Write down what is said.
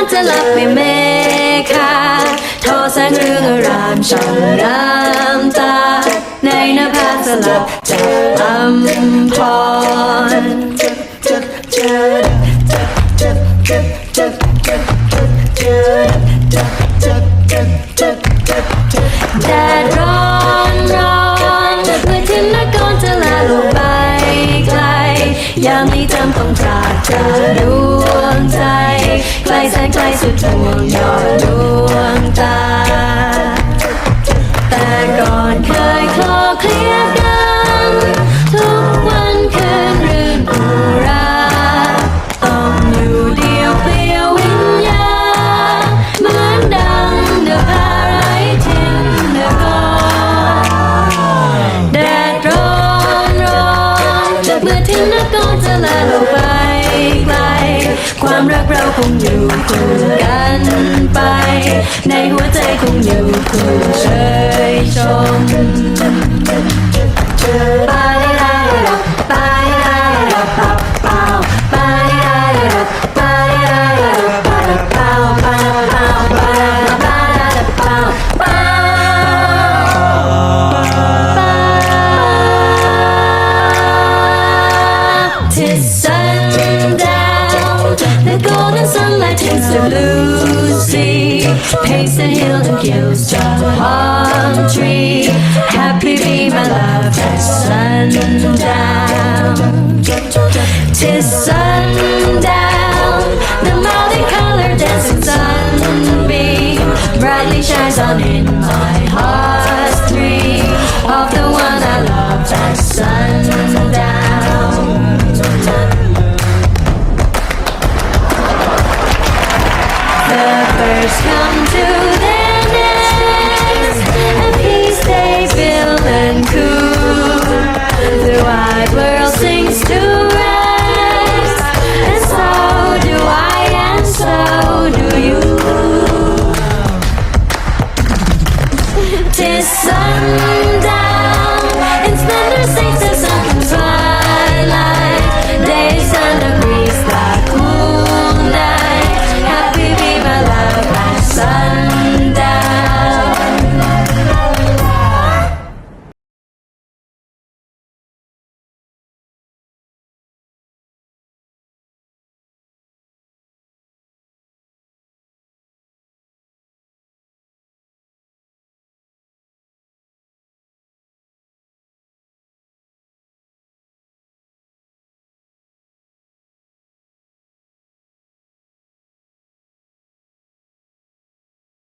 อนจะหลับไม่เมค่ะทอแสงเรืองอารามช่างน้ำตา ในนภาสลับจะกลำพรจัรอนรอเพื่อที่นักกรจะลาลงไปไกลยามนี้จำต้องจากเธอดวงใจ ไกลแสนไกลสุดห่วงยอดดวง ความรักเราคงอยู่คู่กันไป ในหัวใจคง legends of Lucy paints the hill and kills the palm tree. Happy be my love at sundown. Tis sundown, the multicolored dancing sunbeam brightly shines on in my heart. first come to their a peace they and. The wide world sings to rest, and so do I, and so do you. Tis Sunday.